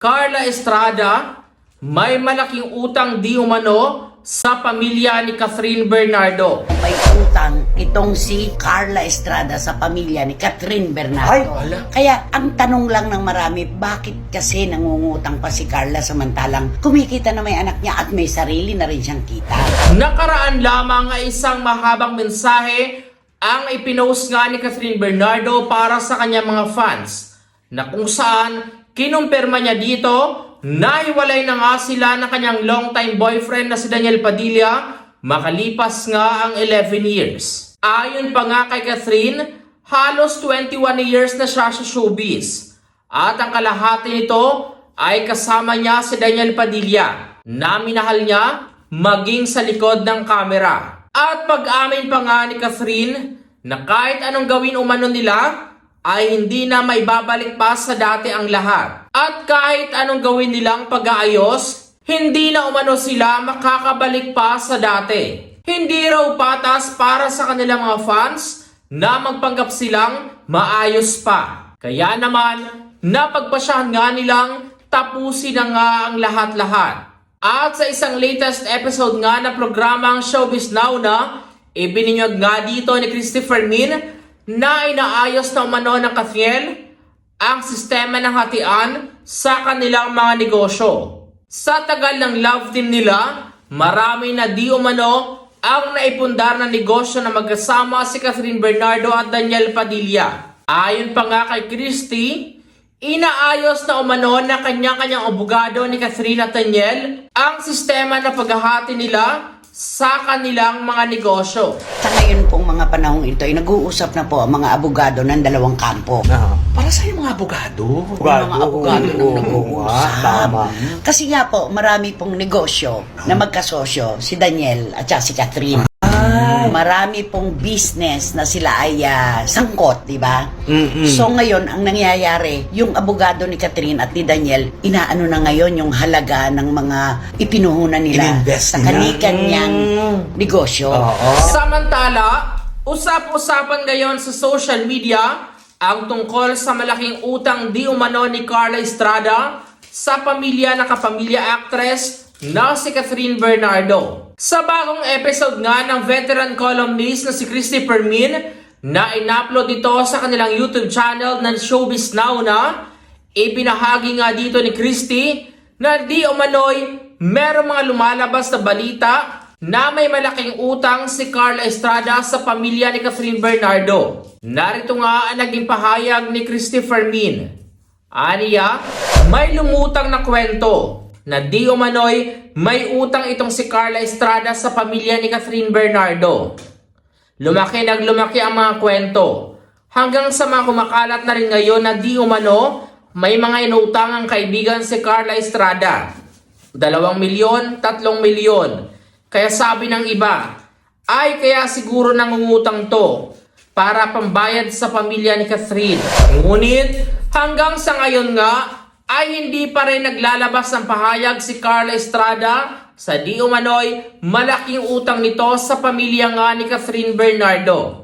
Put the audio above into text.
Carla Estrada, may malaking utang di umano sa pamilya ni Catherine Bernardo. May utang itong si Carla Estrada sa pamilya ni Catherine Bernardo. Ay, ala. Kaya ang tanong lang ng marami, bakit kasi nangungutang pa si Carla samantalang kumikita na may anak niya at may sarili na rin siyang kita? Nakaraan lamang ay isang mahabang mensahe ang ipinost nga ni Catherine Bernardo para sa kanyang mga fans na kung saan kinumpirma niya dito na hiwalay na nga sila ng kanyang longtime boyfriend na si Daniel Padilla makalipas nga ang 11 years. Ayon pa nga kay Catherine, halos 21 years na siya sa showbiz. At ang kalahati nito ay kasama niya si Daniel Padilla na minahal niya maging sa likod ng kamera. At pag-amin pa nga ni Catherine na kahit anong gawin umano nila ay hindi na may babalik pa sa dati ang lahat. At kahit anong gawin nilang pag-aayos, hindi na umano sila makakabalik pa sa dati. Hindi raw patas para sa kanilang mga fans na magpanggap silang maayos pa. Kaya naman, napagpasyahan nga nilang tapusin na nga ang lahat-lahat. At sa isang latest episode nga na programang Showbiz Now na, ibininyag nga dito ni Christopher Min na inaayos na umano ng Kathiel ang sistema ng hatian sa kanilang mga negosyo. Sa tagal ng love team nila, marami na di umano ang naipundar na negosyo na magkasama si Catherine Bernardo at Daniel Padilla. Ayon pa nga kay Christy, Inaayos na umano na kanyang-kanyang abogado ni Catherine at Daniel ang sistema na paghahati nila sa kanilang mga negosyo. Sa ngayon pong mga panahong ito ay nag-uusap na po ang mga abogado ng dalawang kampo. Ah, para sa mga abogado. Yung mga abogado nang oo, nag-uusap. nga, Tama. Kasi nga po, marami pong negosyo na magkasosyo, si Daniel at si Catherine. Marami pong business na sila ay ah, sangkot, di ba? So ngayon, ang nangyayari, yung abogado ni Catherine at ni Daniel, inaano na ngayon yung halaga ng mga ipinuhunan nila Ininvest sa nila. kanilang Mm. negosyo. Oo. Samantala, usap-usapan ngayon sa social media ang tungkol sa malaking utang di umano ni Carla Estrada sa pamilya ng kapamilya actress na si Catherine Bernardo. Sa bagong episode nga ng veteran columnist na si Christy Permin na in-upload dito sa kanilang YouTube channel ng Showbiz Now na ibinahagi nga dito ni Christy na di umano'y merong mga lumalabas na balita na may malaking utang si Carla Estrada sa pamilya ni Catherine Bernardo. Narito nga ang naging pahayag ni Christy Fermin. Aniya, may lumutang na kwento na di umano'y may utang itong si Carla Estrada sa pamilya ni Catherine Bernardo. Lumaki nag lumaki ang mga kwento. Hanggang sa mga kumakalat na rin ngayon na di umano, may mga inutang ang kaibigan si Carla Estrada. Dalawang milyon, tatlong milyon. Kaya sabi ng iba, ay kaya siguro nangungutang to para pambayad sa pamilya ni Catherine. Ngunit hanggang sa ngayon nga ay hindi pa rin naglalabas ng pahayag si Carla Estrada sa di umano'y malaking utang nito sa pamilya nga ni Catherine Bernardo.